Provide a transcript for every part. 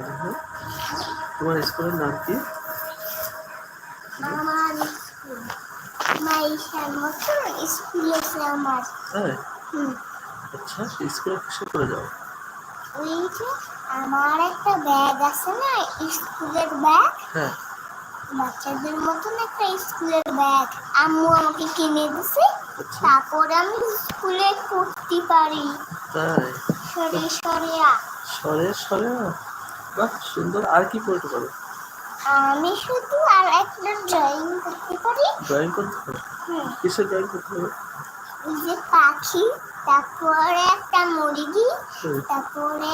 হ্যাঁ তোমার স্কুলের নাম কি? আমার স্কুল। মাইশার মতো স্কুল আছে আমার। তাই আচ্ছা স্কুলে কিসে করে যাও? ওই যে আমার একটা ব্যাগ আছে না স্কুলের ব্যাগ। হ্যাঁ। বাচ্চাদের মতন একটা স্কুলের ব্যাগ। আম্মু আমাকে কিনে দিছে আচ্ছা। তারপরে আমি স্কুলে পড়তে পারি। তাই? সরে সরিয়া সরে সরে বাহ সুন্দর। আর কি করতে পারো? আমি শুধু আর একটা ড্রয়িং করতে পারি। ড্রয়িং করতে পারো? কিসের ড্রয়িং করতে পারো এই যে পাখি তারপরে একটা মুরগি তারপরে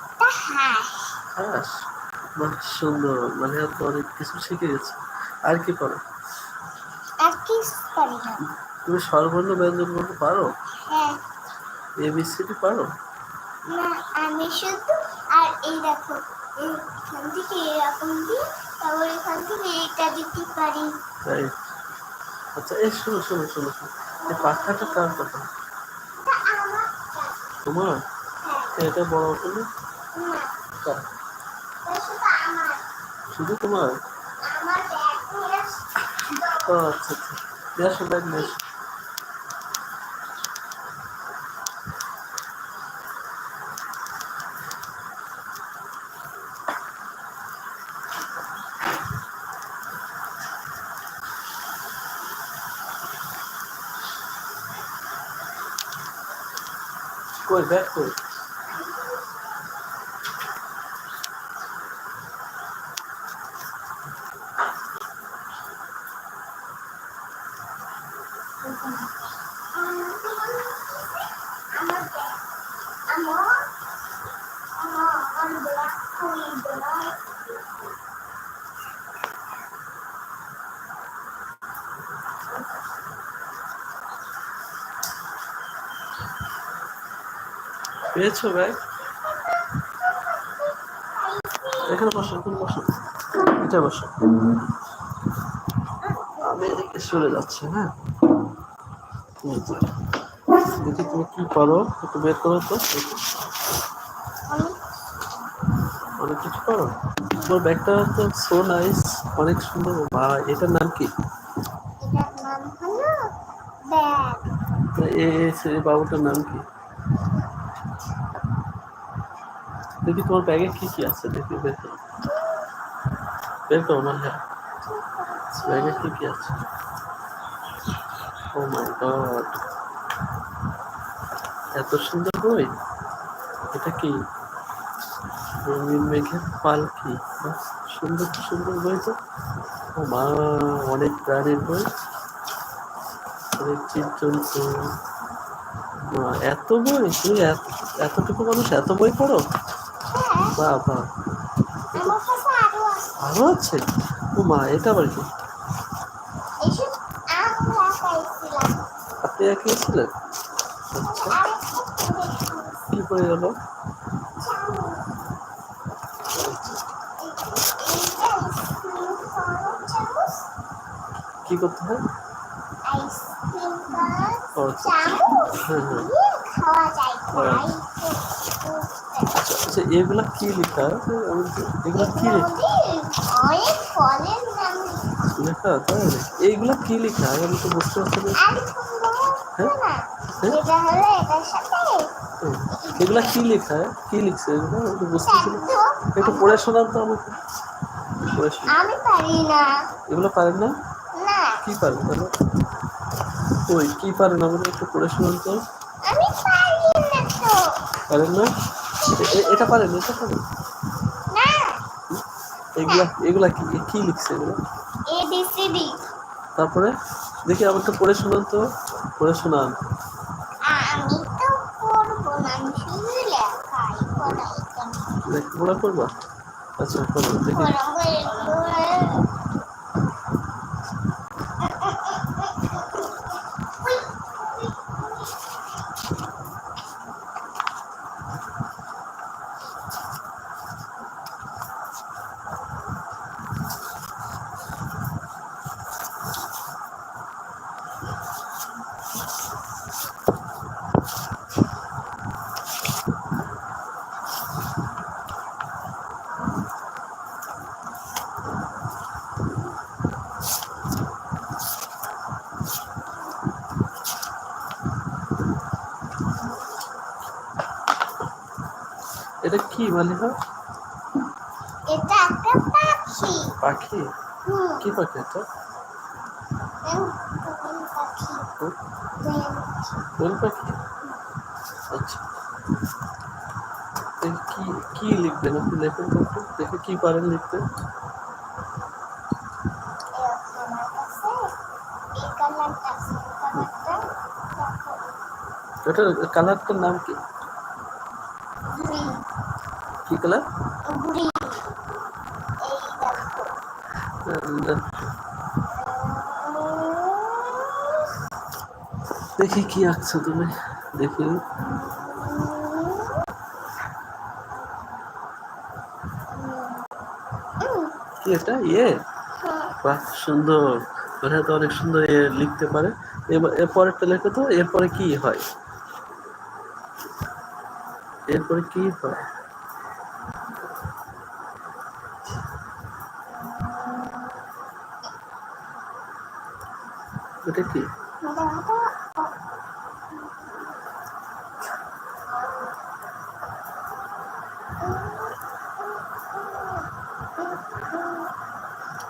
একটা হাঁস। হাঁস? বাহ সুন্দর। মানে অনেক কিছু শিখে গেছে। আর কি পারো আর কিছু পারি না। তুমি স্বরবর্ণ ব্যঞ্জন বলতে পারো? হ্যাঁ। এবিসিডি পারো না আমি শুধু এই দেখো এখান থেকে এরকম দিয়ে তারপর এখান থেকে এটা দিতে পারি। তাই? আচ্ছা এই শোনো শোনো শোনো। এই পাখাটা কার কথা? তোমার? হ্যাঁ। এটা বড় হলো? শুধু তোমার? আচ্ছা আচ্ছা। আসো ব্যাগ নিয়ে আসো কই ব্যাগ কই আমার ব্যাগ আমার আমার আমার ব্যাগ খুলে দিলাম পেয়েছ ব্যাগ এখানে বসো এখানে বসো। এটা বসো। আমি এদিকে সরে যাচ্ছি হ্যাঁ? দেখি তুমি কি করো একটু বের করো তো অনেক কিছু করো? তোমার ব্যাগটা তো সো নাইস অনেক সুন্দর। বা এটার নাম কি? এ বাবুটার নাম কি? দেখি তোমার ব্যাগে কি কি আছে, দেখি, বের করো। বের করো না হ্যাঁ। ব্যাগে কি কি আছে? ও মাই গড এত সুন্দর বই? এটা কি? রঙিন মেঘের পালকি? সুন্দর সুন্দর বই তো। ও মা, অনেক প্রাণের বই। অনেক জীবজন্তু। এত বই? তুই এত- এতটুকু মানুষ এত বই পড়ো? আমার আরও আছে? ও মা এটা আবার কি? আপনি এঁকেছিলেন আচ্ছা। কি পড়ে গেল? কি করতে হয়? আচ্ছা। হ্যাঁ হ্যাঁ। খাওয়া যায়। হ্যাঁ। আচ্ছা আচ্ছা এগুলা কি লেখা? আমি তো- এগুলা কি লেখা? তাই এইগুলা কি লেখা? আমি তো বুঝতে পারছি না। হ্যাঁ? হ্যাঁ? এগুলা কি লেখা? কি লিখছে এগুলো? আমি তো বুঝতেছি না। একটু পড়ে শোনান তো আমাকে। পড়ে আমি পারি না এগুলো পারেন না না? কি পারেন তাহলে? ওই কি পারেন আমাকে একটু পড়ে শোনান তো। আমি পারি না তো। পারেন না? এটা পারেন এটা পারেন এগুলা এগুলা কি কি লিখছে এগুলো? তারপরে দেখি আমাকে পড়ে শোনান তো পড়ে শোনান। আমি তো পড়ব না আমি শুধু লেখাই পড়াই কেন? লেখাপড়া করবা আচ্ছা করো দেখি। এটা কি মালিহা এটা একটা পাখি। পাখি? কি পাখি এটা? কোন পাখি। আচ্ছা। কি কি লিখবেন আপনি? লেখেন তো দেখে কি পারেন লিখতে? ওটার কালারটার নাম কি? কি কালার? দেখো কি আঁকছো তুমি, দেখি। কি এটা? ইয়ে? বাহ, সুন্দর। মানে তো অনেক সুন্দর ইয়ে লিখতে পারে। এরপরেরটা লেখো তো, এরপরে কি হয়? এরপরে কি হয়? এটা কি?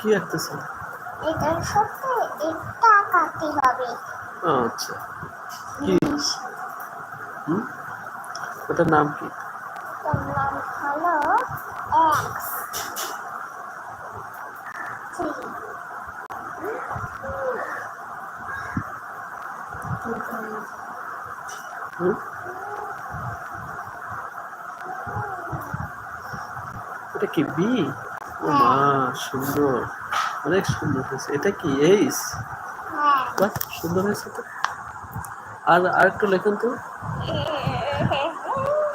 কি আঁকতেছে? এটার সাথে এটা কাটতে হবে। আচ্ছা। কি? হুম? ওটার নাম কি? তার নাম হলো এক্স। হুম। এটা কি বি? ও মা সুন্দর। অনেক সুন্দর হয়েছে। এটা কি এইস বাহ সুন্দর হয়েছে তো। আর আর একটু লেখেন তো।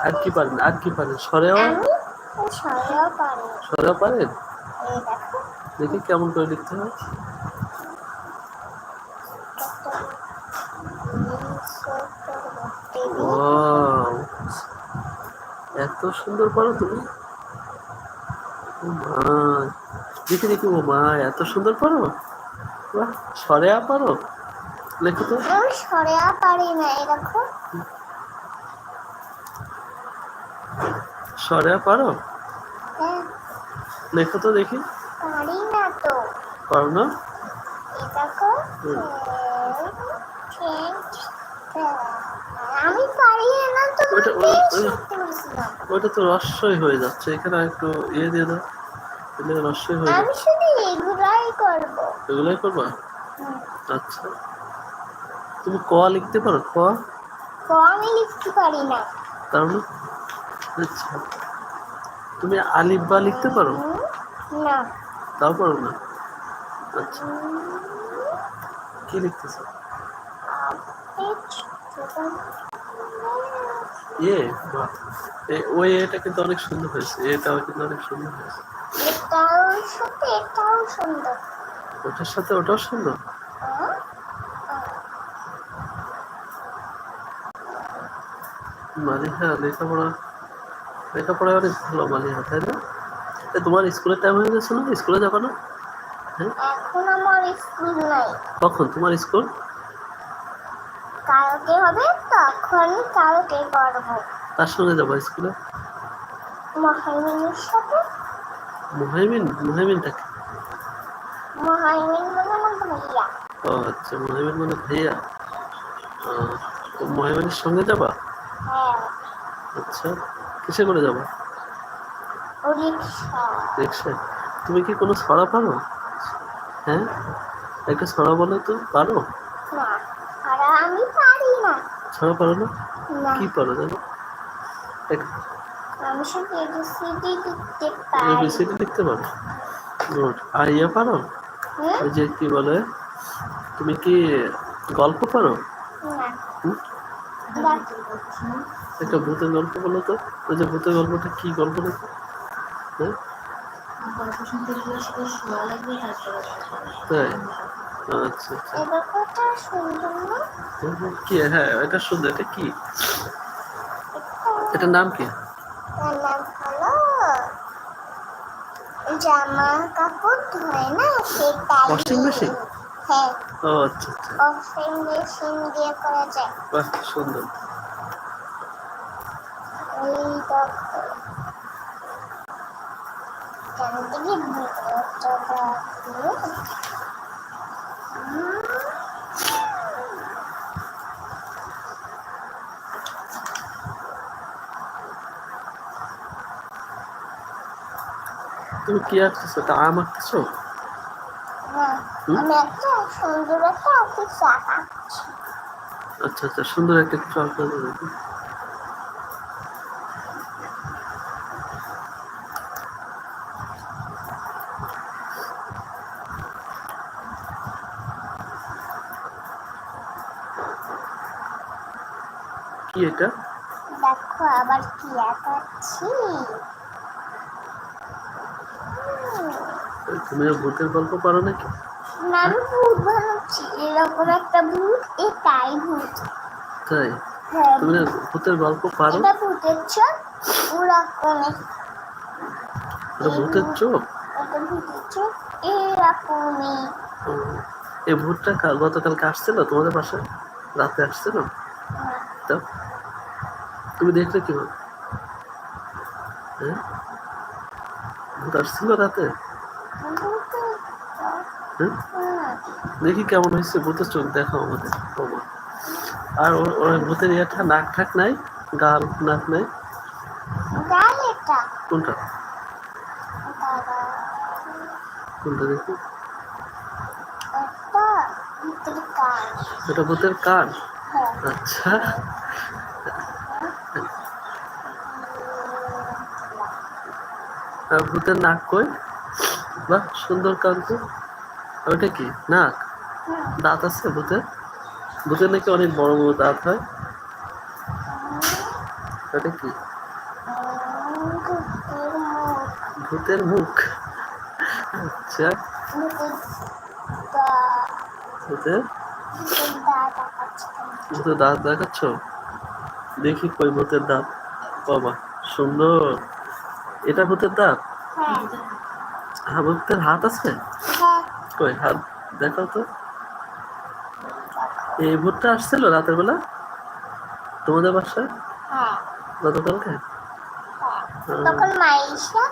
আর কি পারেন? আর কি পারেন? সরেও? সরেও পারেন? দেখি কেমন করে লিখতে হয়। সুন্দর পারো তুমি। মা দেখি দেখি ও মা এত সুন্দর পারো বাহ সরেয়া পারো। লেখো তো। আমি সরেও পারি না দেখো। সরেয়া পারো? হ্যাঁ। লেখো তো দেখি। পারি না তো। পারো না? দেখো হুম। আমি পারি না তো ওইটা তো রস্যই হয়ে যাচ্ছে। এখানে একটু ইয়ে দিয়ে দাও। এখানে রস্যই হয়ে আমি শুধু এগুলাই করব। এগুলোই করবা? আচ্ছা। তুমি ক লিখতে পারো? ক? তো আমি লিখতে পারি না। মানে আচ্ছা। তুমি আলিফ বা লিখতে পারো? না। তাও পারো না? আচ্ছা। কি লিখতেছো? ইয়ে ওই এটা কিন্তু অনেক সুন্দর হয়েছে। এটাও কিন্তু অনেক সুন্দর হয়েছে। এটাও সাথে এটাও সুন্দর। ওটার সাথে ওটাও সুন্দর? হ্যাঁ? মালিহা লেখাপড়া লেখাপড়ায় অনেক ভালো মালিহা তাই না? তোমার স্কুলের টাইম হয়ে গেছে না? স্কুলে যাব না? এখন আমার স্কুল নাই। কখন? তোমার স্কুল? কালকে হবে। তখন কালকে করব তার সঙ্গে যাব স্কুলে? মহাইমিনের সাথে? মুহাইমিন? মুহাইমিনটাকে মহাইমিন মানে আমার ভাইয়া। ও আচ্ছা মুহাইমিন মানে ভাইয়া। তো মুহাইমিনের সঙ্গে যাবা? হ্যাঁ। আচ্ছা কিসে করে যাবা? রিক্সা। তুমি কি কোনো ছড়া পারো? হ্যাঁ? একটা ছড়া বলো তো পারো? ছড়া পারো না? কি পারো জানো? আমি শুধু এবিসিডি লিখতে পারি বি লিখতে পারো। গুড। আর ইয়ে পারো? ওই যে কি বলে তুমি কি গল্প পারো? একটা ভূতের গল্প বলো তো। ওই যে ভূতের গল্পটা কি গল্প নাকি হ্যাঁ। আচ্ছা কি? হ্যাঁ এটা সুন্দর। এটা কি? এটার নাম কি? তার নাম হলো জামা কাপড় ধোয় না সেটা Washing machine? হ্যাঁ। ও আচ্ছা আচ্ছা। ওয়াশিং মেশিন দিয়ে করা যায়। বাহ সুন্দর। এই দেখো দেখি ভিডিওটা দেখি। হুম, তুমি কি আঁকতেছো? তা আম আঁকতেছো? হ্যাঁ, আচ্ছা আচ্ছা সুন্দর একটা কিছু কি এটা? দেখো আবার কি আঁকাচ্ছি হুম, তুমি ভূতের গল্প পারো নাকি? না, আমি ভূত বানাচ্ছি এরকম একটা ভূত এটাই ভূত। তাই? হ্যাঁ। তুমি না ভূতের গল্প পারো? এটা ভূতের চোখ ওরকমই এটা ভূতের চোখ? এটা ভূতের চোখ এরকমই। এই ভূতটা কাল গতকালকে আসছিল তোমাদের পাশে রাতে আসছিল? তো তুমি দেখলে কি হ্যাঁ? ভূত আসছিল রাতে ভূতের চোখ, হ্যাঁ হুম, দেখি কেমন হয়েছে, ভূতের চোখ দেখাও আমাদের। আর ওর ভূতের ইয়েটা নাক ঠাক নাই? গাল নাক নাই? কোনটা? কোনটা দেখি? এটা ভূতের কান? আচ্ছা। আর ভূতের নাক কই? বাহ, সুন্দর কান তো। ওইটা কি? নাক দাঁত আছে ভূতের ভূতের নাকি অনেক বড় বড় দাঁত হয়। ওটা কি? ভূতের মুখ। আচ্ছা। ভূতের দাঁত ভূতের দাঁত দেখাচ্ছ? দেখি কই ভূতের দাঁত। বাবা সুন্দর। এটা ভূতের দাঁত? হ্যাঁ। হ্যাঁ ভূতের হাত আছে? কই হাত দেখাও তো। এই ভূতটা আসছিল রাতের বেলা? তোমাদের বাসায়? হ্যাঁ। গতকালকে? হ্যাঁ। তখন মাইশা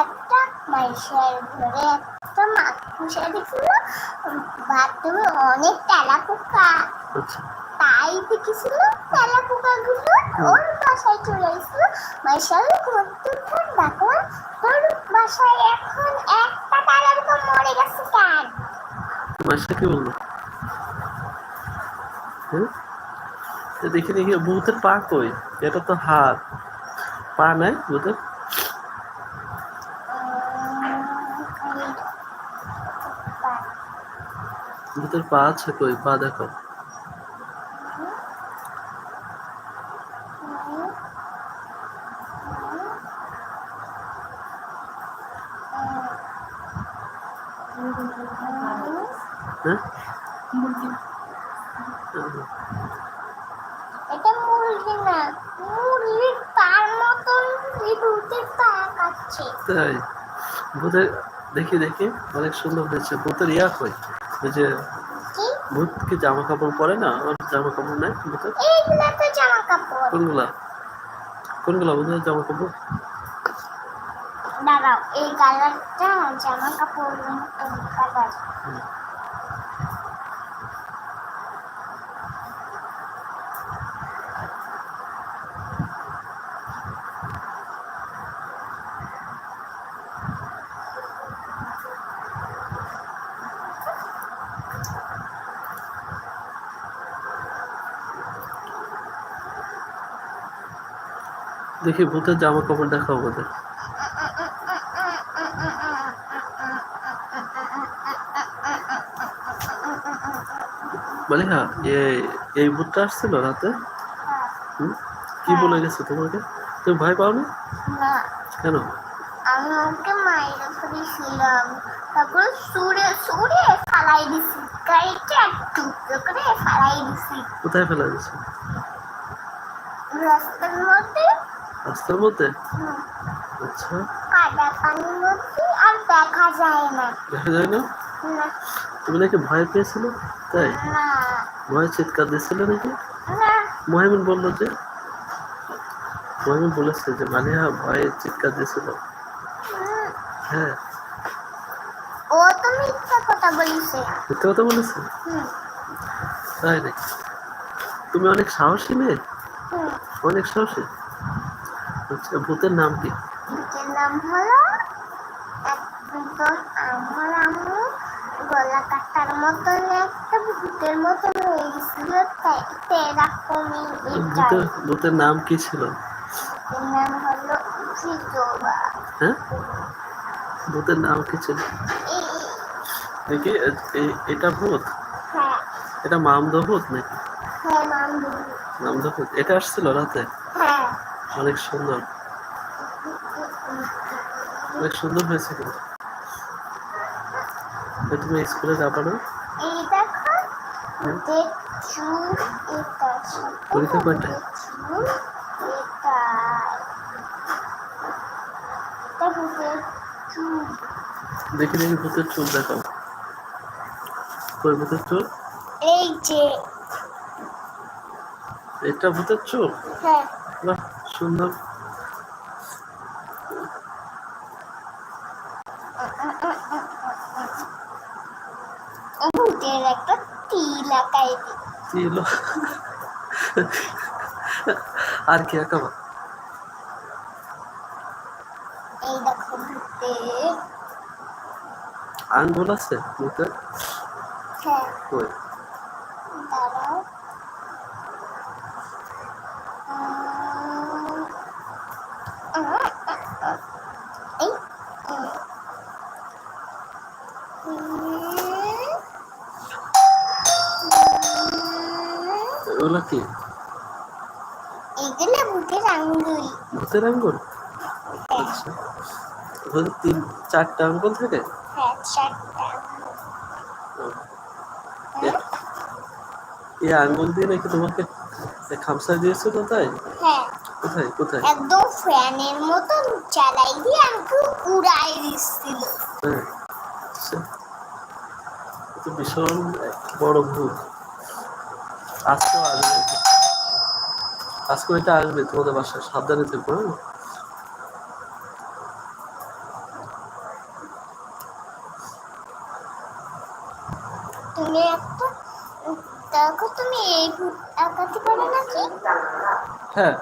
একটা মাইশার ঘরে একটা মাকুসা দেখছিল। বাথরুমে অনেক তেলা পোকা আচ্ছা। তাই দেখেছিল তেলা পোকা গুলো ওর বাসায় চলে এসেছিল মাইশাল ঘুরতে তোর বাসায় এখন একটা মরে গেছে কেন? মাসে কি হুম? দেখি দেখি ভূতের পা কই? এটা তো হাত। পা নাই ভূতের? ভূতের পা আছে কই? পা দেখো হ্যাঁ এটা মুরগি না মুরগির পার মতন এই ভূতের পা কাচ্ছে তাই ভূতের দেখি দেখি অনেক সুন্দর হয়েছে। ভূতের ইয়া কই? ওই যে ভূত কি? জামা কাপড় পরে না? ওর জামা কাপড় নাই ভূতের। এইগুলা তো জামা কাপড় কোনগুলা? কোনগুলা ভূতের জামা কাপড় দাঁড়াও এই কালারটা জামা কাপড় কালার দেখি ভূতের জামা কাপড় দেখাও ওদের। বলে হ্যাঁ এই ভূতটা আসছিল রাতে? কি বলে গেছে তোমাকে? তুমি ভয় পাও না। কেন? আমি ওকে মাইরে ফেলেছিলাম। তারপর সুরে সুরে ফালাই দিছি। টুকরো করে ফালাই দিছি। কোথায় ফেলা গেছে রাস্তার মধ্যে রাস্তার মধ্যে? আচ্ছা। কাদা পানির মধ্যে আর দেখা যায় না। দেখা যায় না? না। তুমি নাকি ভয় পেয়েছিল? তাই? ভয় চিৎকার দিচ্ছিল নাকি? মহিমিন বলল যে মহিমিন বলেছে যে মালিহা ভয়ে চিৎকার দিয়েছিল। হ্যাঁ। মিথ্যা কথা বলিছে। মিথ্যে কথা বলেছে? তাই নাকি? তুমি অনেক সাহসী মেয়ে? অনেক সাহসী? ভূতের নাম কি? এটার নাম হলো আমার আম্মু গলা কাটার মতন একটা ভূতের মতন হয়ে গেছিল তাই এরকমই এটা ভূতের ভূতের নাম কি ছিল? নাম হলো ফিজোবা হ্যাঁ? ভূতের নাম কি ছিল? দেখি এটা ভূত? হ্যাঁ। এটা মামদ ভূত নাকি? হ্যাঁ মামদ ভূত এটা আসছিল রাতে? হ্যাঁ। অনেক সুন্দর। অনেক সুন্দর হয়েছে কিন্তু। তুমি স্কুলে যাব না? পরীক্ষা কয়টায়? দেখি দেখি ভূতের চুল দেখাও। কই ভূতের চুল? এই যে। এটা ভূতের চুল? হ্যাঁ। সুন্দর। একটা তিল আঁকাই দি। আর কি আঁকাবা? এই দেখো ভূতের আঙ্গুল আছে ভূতের হ্যাঁ কই দাঁড়াও উম, এই উম। ওগুলো কি? এগুলো ভূতের আঙ্গুল। ভূতের আঙ্গুল? আচ্ছা। তিন চারটা আঙ্গুল থাকে? হ্যাঁ চারটা। এই আঙ্গুল দিয়ে নাকি তোমাকে খামসা দিয়েছিল তাই হ্যাঁ। কোথায় কোথায়? একদম ফ্যানের মতন চালাই দিয়ে আমাকে উড়াই দিচ্ছিল। হ্যাঁ। তো ভীষণ বড় ভূত। আজকেও আসবে। আজকে এটা আসবে তোমাদের বাসায়। সাবধানে থেকো হ্যাঁ? তুমি একটা তুমি এই ভূত আঁকাতে পারো নাকি? হ্যাঁ।